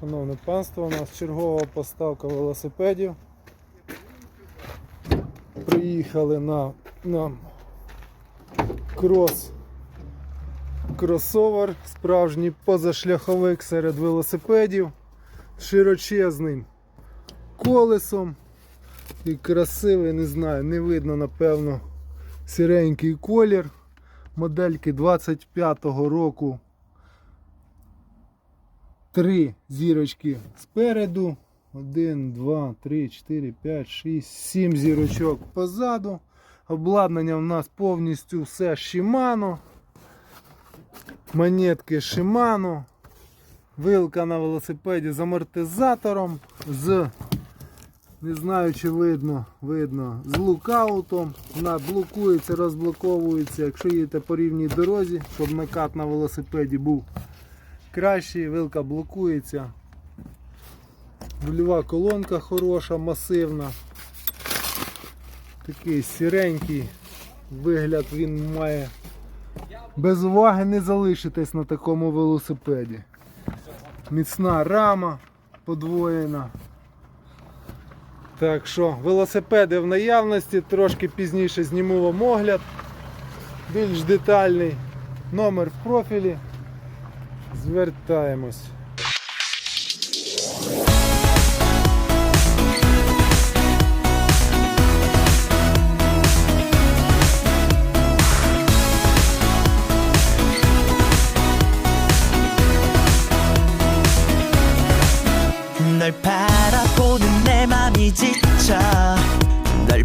Шановне панство, у нас чергова поставка велосипедів. Приїхали на нам крос кросовер, справжній позашляховик серед велосипедів з широчезним колесом і красивий, не знаю, не видно напевно сіренький колір модельки 25-го року. Три зірочки спереду. Один, два, три, чотири, п'ять, шість, сім зірочок позаду. Обладнання у нас повністю все Shimano. Монетки Shimano. Вилка на велосипеді з амортизатором, з, не знаю чи видно, видно, з лукаутом. Вона блокується, розблоковується, якщо їдете по рівній дорозі, щоб накат на велосипеді був кращий, вилка блокується. Рульова колонка хороша, масивна. Такий сіренький вигляд він має. Без уваги не залишитесь на такому велосипеді. Міцна рама подвоєна. Так що, велосипеди в наявності, трошки пізніше зніму вам огляд. Більш детальний номер в профілі. звертаємось. 널 바라보는 내 맘이 지쳐 널